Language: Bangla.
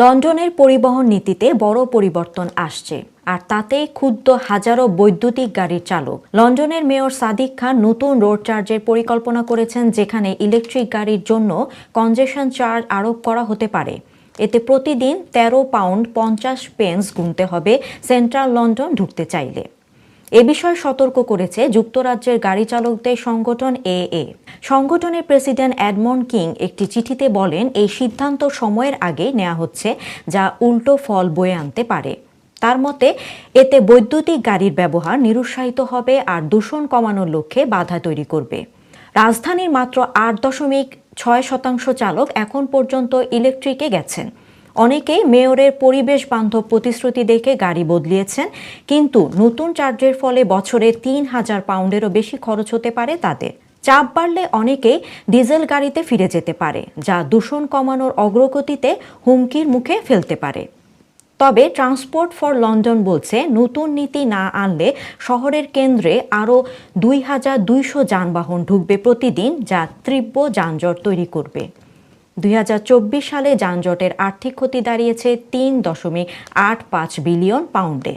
লন্ডনের পরিবহন নীতিতে বড় পরিবর্তন আসছে, আর তাতে ক্ষুদ্র হাজারো বৈদ্যুতিক গাড়ির চালক। লন্ডনের মেয়র সাদিক খান নতুন রোড চার্জের পরিকল্পনা করেছেন, যেখানে ইলেকট্রিক গাড়ির জন্য কনজেশন চার্জ আরোপ করা হতে পারে। এতে প্রতিদিন তেরো পাউন্ড পঞ্চাশ পেন্স গুনতে হবে, সেন্ট্রাল লন্ডন ঢুকতে চাইলে। এ বিষয়ে সতর্ক করেছে যুক্তরাজ্যের গাড়ি চালকদের সংগঠন এ এ সংগঠনের প্রেসিডেন্ট অ্যাডমন্ড কিং একটি চিঠিতে বলেন, এই সিদ্ধান্ত সময়ের আগে নেওয়া হচ্ছে, যা উল্টো ফল বয়ে আনতে পারে। তার মতে, এতে বৈদ্যুতিক গাড়ির ব্যবহার নিরুৎসাহিত হবে আর দূষণ কমানোর লক্ষ্যে বাধা তৈরি করবে। রাজধানীর মাত্র আট দশমিক ছয় শতাংশ চালক এখন পর্যন্ত ইলেকট্রিকে গেছেন। অনেকেই মেয়রের পরিবেশ বান্ধব প্রতিশ্রুতি দেখে গাড়ি বদলিয়েছেন, কিন্তু নতুন চার্জের ফলে বছরে তিন হাজার পাউন্ডেরও বেশি খরচ হতে পারে তাদের। চাপ বাড়লে অনেকেই ডিজেল গাড়িতে ফিরে যেতে পারে, যা দূষণ কমানোর অগ্রগতিতে হুমকির মুখে ফেলতে পারে। তবে ট্রান্সপোর্ট ফর লন্ডন বলছে, নতুন নীতি না আনলে শহরের কেন্দ্রে আরও দুই হাজার দুইশো যানবাহন ঢুকবে প্রতিদিন, যা তীব্র যানজট তৈরি করবে। দুই হাজার চব্বিশ সালে যানজটের আর্থিক ক্ষতি দাঁড়িয়েছে তিন দশমিক আট পাঁচ বিলিয়ন পাউন্ডে।